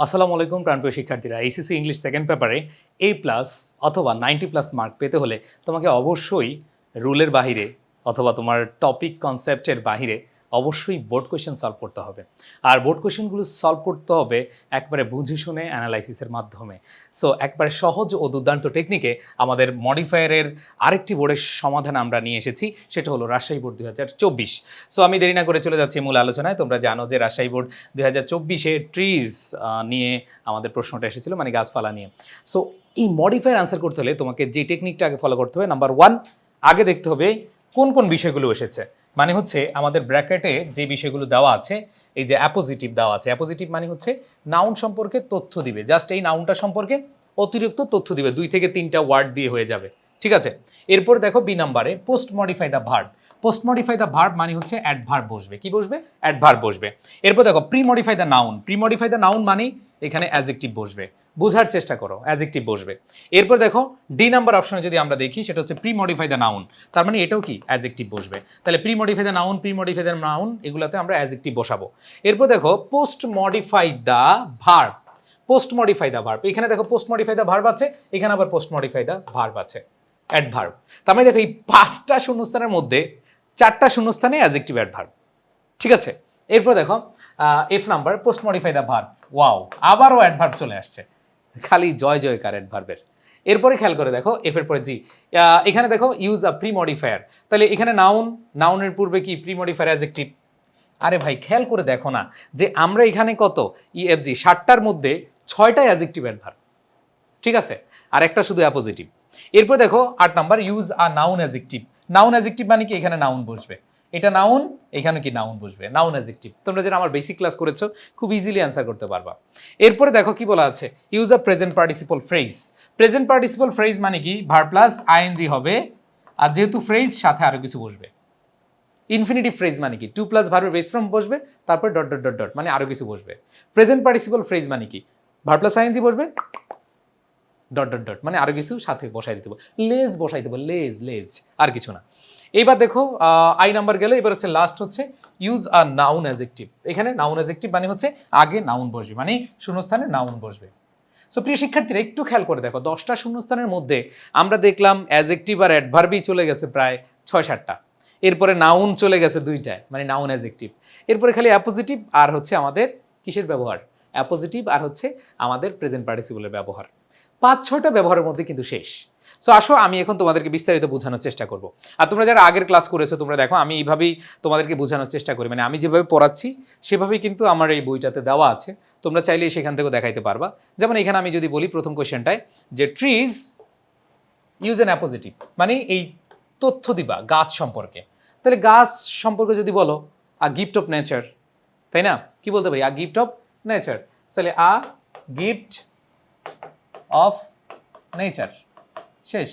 আসসালামু আলাইকুম প্রাণপ্রিয় শিক্ষার্থীরা এইসিসি ইংলিশ সেকেন্ড পেপারে এ প্লাস অথবা নাইনটি প্লাস মার্ক পেতে হলে তোমাকে অবশ্যই রুলের বাহিরে অথবা তোমার টপিক কনসেপ্টের বাহিরে অবশ্যই বোর্ড কোয়েশ্চেন সলভ করতে হবে। আর বোর্ড কোয়েশ্চেনগুলো সলভ করতে হবে একবারে বুঝে শুনে অ্যানালাইসিসের মাধ্যমে। সো একবারে সহজ ও দুর্দান্ত টেকনিকে আমাদের মডিফায়ারের আরেকটি বোর্ডের সমাধান আমরা নিয়ে এসেছি, সেটা হলো রাজশাহী বোর্ড দুই হাজার চব্বিশ। সো আমি দেরি না করে চলে যাচ্ছি মূল আলোচনায়। তোমরা জানো যে রাজশাহী বোর্ড দুই হাজার চব্বিশে ট্রিজ নিয়ে আমাদের প্রশ্নটা এসেছিল মানে গাছপালা নিয়ে। সো এই মডিফায়ার আনসার করতে হলে তোমাকে যে টেকনিকটা আগে ফলো করতে হবে নাম্বার ওয়ান আগে দেখতে হবে কোন কোন বিষয়গুলো এসেছে। মানে হচ্ছে আমাদের ব্র্যাকেটে যে বিষয়গুলো দেওয়া আছে, এই যে অ্যাপোজিটিভ দেওয়া আছে অ্যাপোজিটিভ মানে হচ্ছে নাউন সম্পর্কে তথ্য দিবে। জাস্ট এই নাউনটা সম্পর্কে অতিরিক্ত তথ্য দিবে। দুই থেকে তিনটা ওয়ার্ড দিয়ে হয়ে যাবে। ঠিক আছে? এরপর দেখো বি নাম্বারে post modify the verb post modify the verb মানে হচ্ছে অ্যাডভার্ব বসবে। কি বসবে? অ্যাডভার্ব বসবে। এরপর দেখো pre modify the noun pre modify the noun মানে এখানে অ্যাজেক্টিভ বসবে। বোঝার চেষ্টা করো অ্যাজেক্টিভ বসবে। এরপর দেখো ডি নাম্বার অপশনে যদি আমরা দেখি, সেটা হচ্ছে প্রি মডিফাই দ্য নাউন তার মানে এটাও কি? অ্যাজেক্টিভ বসবে। তাহলে pre modify the noun pre modify the noun এগুলোতে আমরা অ্যাজেক্টিভ বসাবো। এরপর দেখো post modify the verb post modify the verb এখানে দেখো পোস্ট মডিফাই দ্য ভার্ব আছে, এখানে আবার পোস্ট মডিফাই দ্য ভার্ব আছে। অ্যাডভার্ব তার মানে দেখো, এই পাঁচটা শূন্যস্থানের মধ্যে চারটা শূন্যস্থানে অ্যাজেক্টিভ অ্যাডভার্ব ঠিক আছে? এরপর দেখো F number post modify the verb wow আবারও অ্যাডভার্ব চলে আসছে। খালি জয় জয়কার অ্যাডভার্বের এরপরে খেয়াল করে দেখো এফ এর পরে জি এখানে দেখো ইউজ আ প্রি মডিফায়ার তাহলে এখানে নাউন নাউনের পূর্বে কি প্রি মডিফায়ার অ্যাজেক্টিভ আরে ভাই, খেয়াল করে দেখো না যে আমরা এখানে কত? ইএফজি ষাটটার মধ্যে ছয়টাই অ্যাজেক্টিভ অ্যাডভার্ব ঠিক আছে? আর একটা শুধু অ্যাপোজিটিভ এরপর দেখো, আট number use a noun adjective noun adjective মানে কি? এখানে নাউন বসবে। এটা নাউন এখানে কি নাউন বসবে? নাউন অ্যাজেক্টিভ তোমরা যেটা আমার বেসিক ক্লাস করেছ, খুব ইজিলি অ্যান্সার করতে পারবা। এরপরে দেখো কি বলা আছে। Use a present participle phrase present participle phrase মানে কি? ভার প্লাস আইএনজি হবে, আর যেহেতু ফ্রেজ সাথে আরও কিছু বসবে। ইনফিনিটিভ ফ্রেজ মানে কি? টু প্লাস ভার্বের বেস ফর্ম বসবে, তারপর ডট ডট ডট ডট মানে আরও কিছু বসবে। প্রেজেন্ট পার্টিসিপল ফ্রেজ মানে কি? ভার প্লাস আইএনজি বসবে ডট ডট ডট মানে আরও কিছু সাথে বসাই দিতে লেজ বসাই দেবো লেজ লেজ আর কিছু না। এইবার দেখো আই নাম্বার গেলে এবার হচ্ছে লাস্ট হচ্ছে ইউজ আ নাউন অ্যাজেক্টিভ এখানে নাউন অ্যাজেক্টিভ মানে হচ্ছে আগে নাউন বসবে মানে শূন্যস্থানে নাউন বসবে। সো প্রিয় শিক্ষার্থীরা, একটু খেয়াল করে দেখো, দশটা শূন্যস্থানের মধ্যে আমরা দেখলাম অ্যাজেক্টিভ আর অ্যাডভার্বই চলে গেছে প্রায় ছয় সাতটা এরপরে নাউন চলে গেছে দুইটায় মানে নাউন অ্যাজেক্টিভ এরপরে খালি অ্যাপোজিটিভ আর হচ্ছে আমাদের কিসের ব্যবহার? অ্যাপোজিটিভ আর হচ্ছে আমাদের প্রেজেন্ট পার্টিসিপলের ব্যবহার। পাঁচ ছয়টা ব্যবহারের মধ্যে কিন্তু শেষ। সো আসো, আমি এখন তোমাদেরকে বিস্তারিত বোঝানোর চেষ্টা করব। আর তোমরা যারা আগের ক্লাস করেছ, তোমরা দেখো, আমি এইভাবেই তোমাদেরকে বোঝানোর চেষ্টা করি। মানে আমি যেভাবে পড়াচ্ছি, সেভাবেই কিন্তু আমার এই বইটাতে দেওয়া আছে। তোমরা চাইলে সেখান থেকেও দেখাইতে পারবা। যেমন এখানে আমি যদি বলি প্রথম কোয়েশ্চেনটায় যে ট্রিজ ইউজ অ্যান অ্যাপোজিটিভ মানে এই তথ্য দিবা গাছ সম্পর্কে। তাহলে গাছ সম্পর্কে যদি বলো আ গিফট অফ নেচার তাই না? কি বলতে পারি? আ গিফট অফ নেচার তাহলে আ গিফট অফ নেচার শেষ।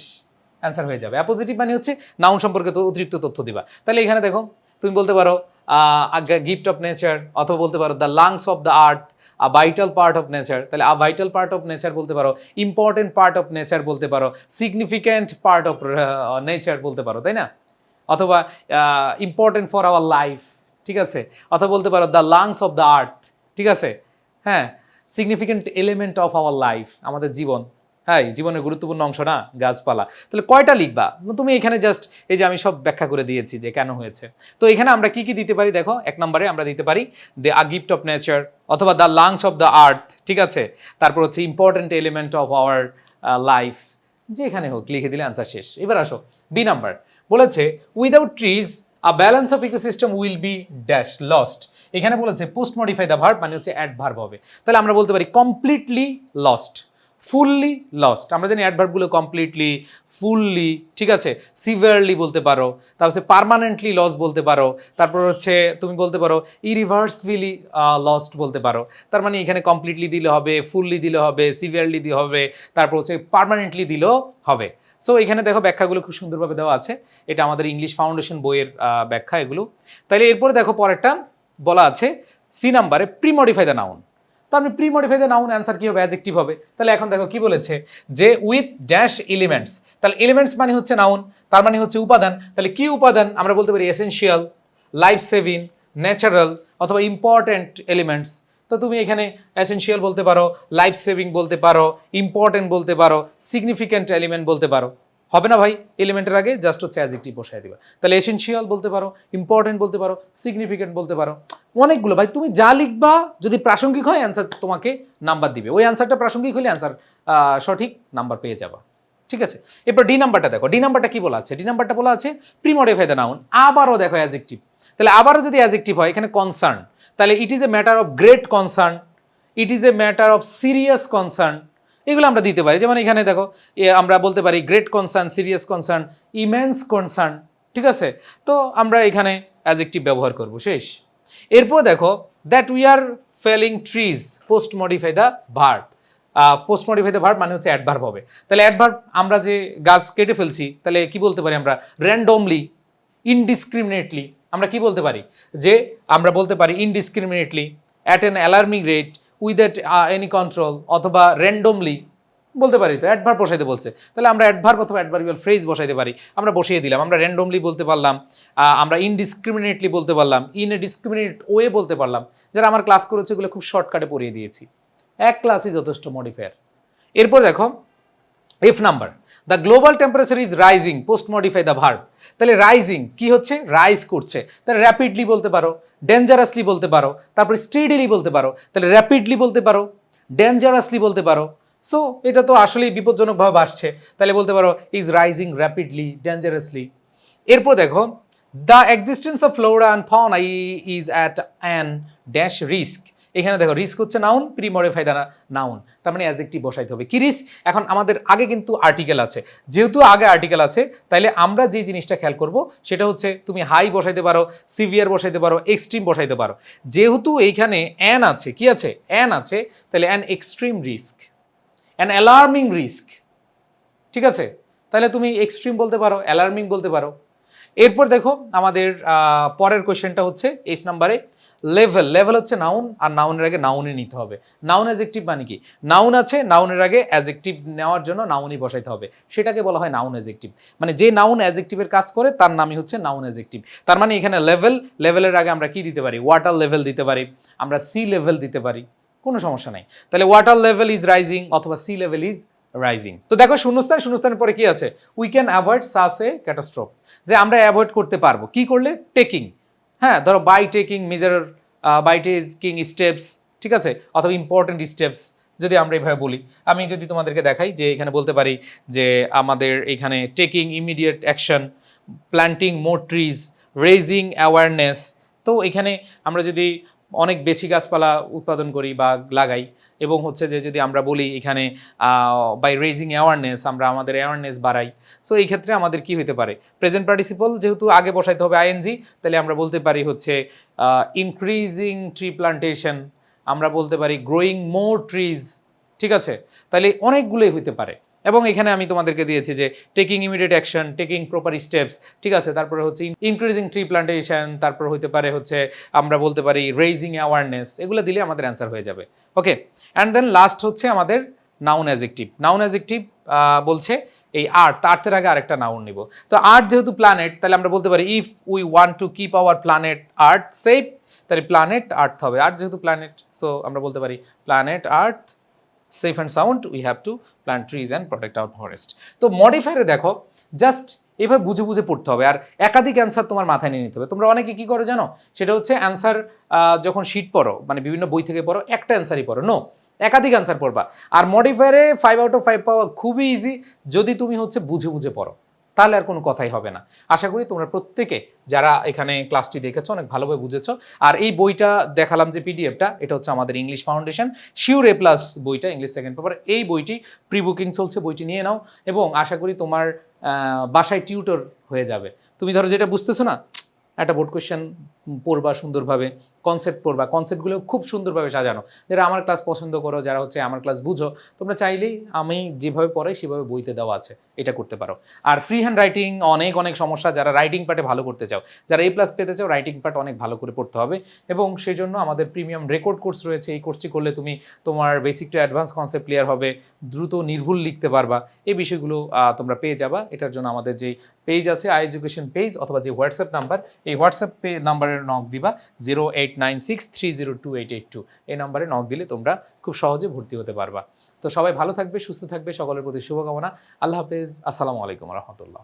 অ্যান্সার হয়ে যাবে। অ্যাপোজিটিভ মানে হচ্ছে নাউন সম্পর্কে তো অতিরিক্ত তথ্য দিবা। তাহলে এখানে দেখো, তুমি বলতে পারো গিফট অফ নেচার অথবা বলতে পারো the lungs of the earth a vital part of nature তাহলে a vital part of nature বলতে পারো ইম্পর্টেন্ট পার্ট অফ নেচার বলতে পারো সিগনিফিক্যান্ট পার্ট অফ নেচার বলতে পারো, তাই না? অথবা ইম্পর্টেন্ট ফর আওয়ার লাইফ ঠিক আছে? অথবা বলতে পারো the lungs of the earth ঠিক আছে? হ্যাঁ significant element of our life আমাদের জীবন। হ্যাঁ জীবনের গুরুত্বপূর্ণ অংশ না গাছপালা। তাহলে কয়টা লিখবা? তুমি এখানে জাস্ট এই যে আমি সব ব্যাখ্যা করে দিয়েছি যে কেন হয়েছে। তো এখানে আমরা কি কি দিতে পারি দেখো, এক নম্বরে আমরা দিতে পারি the a gift of nature অথবা the lungs of the earth ঠিক আছে? তারপর হচ্ছে important element of our life যেখানে হোক, লিখে দিলে আনসার শেষ। এবার আসো বি নাম্বার বলেছে without trees a balance of ecosystem will be dash lost এখানে বলেছে পোস্ট মডিফাই দ্য ভার্ব মানে হচ্ছে অ্যাডভার্ব হবে। তাহলে আমরা বলতে পারি কমপ্লিটলি লস্ট ফুললি লস্ট আমরা জানি অ্যাডভার্বগুলো কমপ্লিটলি ফুললি ঠিক আছে? সিভিয়ারলি বলতে পারো, তারপর হচ্ছে পারমানেন্টলি লস বলতে পারো, তারপর হচ্ছে তুমি বলতে পারো ইরিভার্সভিলি লস্ট বলতে পারো। তার মানে এখানে কমপ্লিটলি দিলে হবে ফুললি দিলে হবে সিভিয়ারলি দিলে হবে, তারপর হচ্ছে পারমানেন্টলি দিলেও হবে। সো এখানে দেখো ব্যাখ্যাগুলো খুব সুন্দরভাবে দেওয়া আছে। এটা আমাদের ইংলিশ ফাউন্ডেশন বইয়ের ব্যাখ্যা এগুলো। তাহলে এরপরে দেখো পরেরটা বলা আছে সি নাম্বারে প্রিমডিফাই দ্য নাউন তো আপনি pre modify the noun answer কি হবে? অ্যাজেক্টিভ হবে তাহলে এখন দেখো কি বলেছে? যে উইথ ড্যাশ এলিমেন্টস তাহলে এলিমেন্টস মানে হচ্ছে নাউন তার মানে হচ্ছে উপাদান। তাহলে কি উপাদান? আমরা বলতে পারি এসেনশিয়াল লাইফ সেভিং ন্যাচারাল অথবা ইম্পর্ট্যান্ট এলিমেন্টস তো তুমি এখানে অ্যাসেনশিয়াল বলতে পারো লাইফ সেভিং বলতে পারো ইম্পর্ট্যান্ট বলতে পারো সিগনিফিক্যান্ট এলিমেন্ট বলতে পারো। হবে না ভাই এলিমেন্টের আগে জাস্ট হচ্ছে অ্যাজেক্টিভ বসায় দিবা। তাহলে এসেনশিয়াল বলতে পারো ইম্পর্টেন্ট বলতে পারো সিগনিফিকেন্ট বলতে পারো, অনেকগুলো। ভাই, তুমি যা লিখবা, যদি প্রাসঙ্গিক হয় অ্যান্সার তোমাকে নাম্বার দিবে। ওই অ্যান্সারটা প্রাসঙ্গিক হলে অ্যান্সার সঠিক নাম্বার পেয়ে যাবা। ঠিক আছে? এরপর ডি নাম্বারটা দেখো। ডি নাম্বারটা কি বলা আছে? ডি নাম্বারটা বলা আছে প্রিমডিফাই দ্য নাউন আবারও দেখো অ্যাজেক্টিভ তাহলে আবারও যদি অ্যাজেক্টিভ হয়, এখানে কনসার্ন তাহলে it is a matter of great concern it is a matter of serious concern এগুলো আমরা দিতে পারি। যেমন এখানে দেখো আমরা বলতে পারি great concern serious concern immense concern ঠিক আছে? তো আমরা এখানে অ্যাজ অ্যাজেক্টিভ ব্যবহার করব, শেষ। এরপর দেখো that we are felling trees post modify the verb post modify the verb মানে হচ্ছে অ্যাডভার্ব হবে। তাহলে অ্যাডভার্ব আমরা যে গাছ কেটে ফেলছি, তাহলে কি বলতে পারি আমরা? র্যান্ডমলি ইনডিসক্রিমিনেটলি আমরা কি বলতে পারি? যে আমরা বলতে পারি indiscriminately at an alarming rate without any control অথবা র্যান্ডমলি বলতে পারি তো অ্যাডভার বসাইতে বলছে। তাহলে আমরা অ্যাডভার অথবা অ্যাডভার্বিয়াল ফ্রেজ বসাইতে পারি। আমরা বসিয়ে দিলাম, আমরা র্যান্ডমলি বলতে পারলাম আমরা ইনডিসক্রিমিনেটলি বলতে পারলাম ইন এ ডিসক্রিমিনেট ওয়ে বলতে পারলাম। যারা আমার ক্লাস করেছে ওগুলো খুব শর্টকাটে পড়িয়ে দিয়েছি। এক ক্লাসই যথেষ্ট মডিফায়ার এরপর দেখো F number the global temperature is rising post modify the verb তাহলে রাইজিং কি হচ্ছে? রাইজ করছে। তাহলে র্যাপিডলি বলতে পারো ডেঞ্জারাসলি বলতে পারো, তারপরে স্টিডিলি বলতে পারো, তাহলে র্যাপিডলি বলতে পারো ডেঞ্জারাসলি বলতে পারো। সো এটা তো আসলেই বিপজ্জনকভাবে বাড়ছে তাহলে বলতে পারো ইজ রাইজিং র্যাপিডলি ডেঞ্জারাসলি এরপর দেখো the existence of flora and fauna is at an dash risk এখানে দেখো রিস্ক হচ্ছে নাউন প্রি মডিফাই দ্বারা নাউন তার মানে অ্যাজেক্টিভ বসাইতে হবে। কি রিস্ক এখন আমাদের আগে কিন্তু আর্টিকেল আছে। যেহেতু আগে আর্টিকেল আছে, তাইলে আমরা যে জিনিসটা খেয়াল করব, সেটা হচ্ছে তুমি হাই বসাইতে পারো সিভিয়ার বসাইতে পারো এক্সট্রিম বসাইতে পারো। যেহেতু এইখানে অ্যান আছে, কি আছে? অ্যান আছে তাহলে an extreme risk an alarming risk ঠিক আছে? তাহলে তুমি এক্সট্রিম বলতে পারো অ্যালার্মিং বলতে পারো। এরপর দেখো, আমাদের পরের কোয়েশ্চেনটা হচ্ছে এইচ নাম্বারে লেভেল লেভেল হচ্ছে নাউন আর নাউনের আগে নাউনে নিতে হবে। নাউন অ্যাজেক্টিভ মানে কি? নাউন আছে নাউনের আগে অ্যাজেক্টিভ নেওয়ার জন্য নাউনই বসাইতে হবে। সেটাকে বলা হয় নাউন অ্যাজেক্টিভ মানে যে নাউন অ্যাজেক্টিভের কাজ করে, তার নামই হচ্ছে নাউন অ্যাজেক্টিভ তার মানে এখানে লেভেল লেভেলের আগে আমরা কি দিতে পারি? ওয়াটার লেভেল দিতে পারি। আমরা সি লেভেল দিতে পারি। কোনো সমস্যা নাই। তাহলে ওয়াটার লেভেল ইজ রাইজিং অথবা সি লেভেল ইজ রাইজিং তো দেখো শূন্যস্থান, শূন্যস্থানের পরে কি আছে? We can avoid such a catastrophe যে আমরা অ্যাভয়েড করতে পারব। কি করলে? টেকিং হ্যাঁ ধরো by taking measure by taking steps ঠিক আছে? অথবা ইম্পর্টেন্ট স্টেপস যদি আমরা এইভাবে বলি। আমি যদি তোমাদেরকে দেখাই যে এখানে বলতে পারি যে আমাদের এখানে taking immediate action planting more trees raising awareness তো এখানে আমরা যদি অনেক বেশি গাছপালা উৎপাদন করি বা লাগাই এবং হচ্ছে যে যদি আমরা বলি এখানে বাই রেজিং অ্যাওয়ারনেস আমরা আমাদের অ্যাওয়ারনেস বাড়াই। সো এই ক্ষেত্রে আমাদের কি হতে পারে? প্রেজেন্ট পার্টিসিপল যেহেতু আগে বসাইতে হবে আইএনজি তাহলে আমরা বলতে পারি হচ্ছে ইনক্রিজিং ট্রি প্লান্টেশন আমরা বলতে পারি গ্রোয়িং মোর ট্রিজ ঠিক আছে? তাহলে অনেকগুলোই হইতে পারে। এবং এখানে আমি তোমাদেরকে দিয়েছি যে taking immediate action taking proper steps ঠিক আছে? তারপরে হচ্ছে ইনক্রিজিং ট্রি প্লান্টেশন তারপর হতে পারে হচ্ছে আমরা বলতে পারি রেইজিং অ্যাওয়ারনেস এগুলো দিলে আমাদের অ্যান্সার হয়ে যাবে। ওকে অ্যান্ড দেন লাস্ট হচ্ছে আমাদের নাউন অ্যাজেক্টিভ নাউন অ্যাজেক্টিভ বলছে এই আর্থ আর্থের আগে আরেকটা নাউন নিব। তো আর্থ যেহেতু প্ল্যানেট তাহলে আমরা বলতে পারি if we want to keep our planet earth safe তাহলে প্ল্যানেট আর্থ হবে। আর্থ যেহেতু প্ল্যানেট সো আমরা বলতে পারি planet earth safe and sound we have to plant trees and protect our forest তো মডিফায়ারে দেখো জাস্ট এভাবে বুঝে বুঝে পড়তে হবে। আর একাধিক অ্যান্সার তোমার মাথায় নিয়ে নিতে হবে। তোমরা অনেকে কী করো জানো? সেটা হচ্ছে অ্যান্সার যখন শিট পড়ো মানে বিভিন্ন বই থেকে পড়ো, একটা অ্যান্সারই পড়ো। নো একাধিক অ্যান্সার পড়বা। আর মডিফায়ারে ফাইভ আউট অফ ফাইভ পাওয়া খুবই ইজি যদি তুমি হচ্ছে বুঝে বুঝে পড়ো। তাহলে আর কোনো কথাই হবে না। আশা করি তোমরা প্রত্যেকে যারা এখানে ক্লাসটি দেখেছ অনেক ভালোভাবে বুঝেছ। আর এই বইটা দেখালাম যে পিডিএফটা, এটা হচ্ছে আমাদের English foundation sure A plus বইটা ইংলিশ সেকেন্ড পেপার এই বইটি প্রি বুকিং চলছে, বইটি নিয়ে নাও এবং আশা করি তোমার বাসায় টিউটর হয়ে যাবে। তুমি ধরো যেটা বুঝতেছো না, একটা বোর্ড কোয়েশ্চেন পড়বা সুন্দরভাবে। কনসেপ্ট পড়বা। কনসেপ্টগুলো খুব সুন্দরভাবে সাজানো। যারা আমার ক্লাস পছন্দ করো, যারা হচ্ছে আমার ক্লাস বুঝো, তোমরা চাইলেই আমি যেভাবে পড়াই সেভাবে বইতে দেওয়া আছে, এটা করতে পারো। আর ফ্রি হ্যান্ড রাইটিং অনেক অনেক সমস্যা, যারা রাইটিং পার্টে ভালো করতে চাও, যারা এ প্লাস পেতে চাও রাইটিং পার্ট অনেক ভালো করে পড়তে হবে। এবং সেই জন্য আমাদের প্রিমিয়াম রেকর্ড কোর্স রয়েছে, এই কোর্সটি করলে তুমি তোমার basic to advance concept clear হবে, দ্রুত নির্ভুল লিখতে পারবা। এই বিষয়গুলো তোমরা পেয়ে যাবা। এটার জন্য আমাদের যে পেজ আছে আই এডুকেশন পেজ অথবা যে হোয়াটসঅ্যাপ নাম্বার এই হোয়াটসঅ্যাপ নাম্বারের নক দিবা zero eight nine six three zero two eight eight two এই নম্বরে নক দিলে তোমরা খুব সহজে ভর্তি হতে পারবা। তো সবাই ভালো থাকবে, সুস্থ থাকবে, সকলের প্রতি শুভকামনা। আল্লাহ হাফেজ। আসসালামু আলাইকুম রহমতুল্লাহ।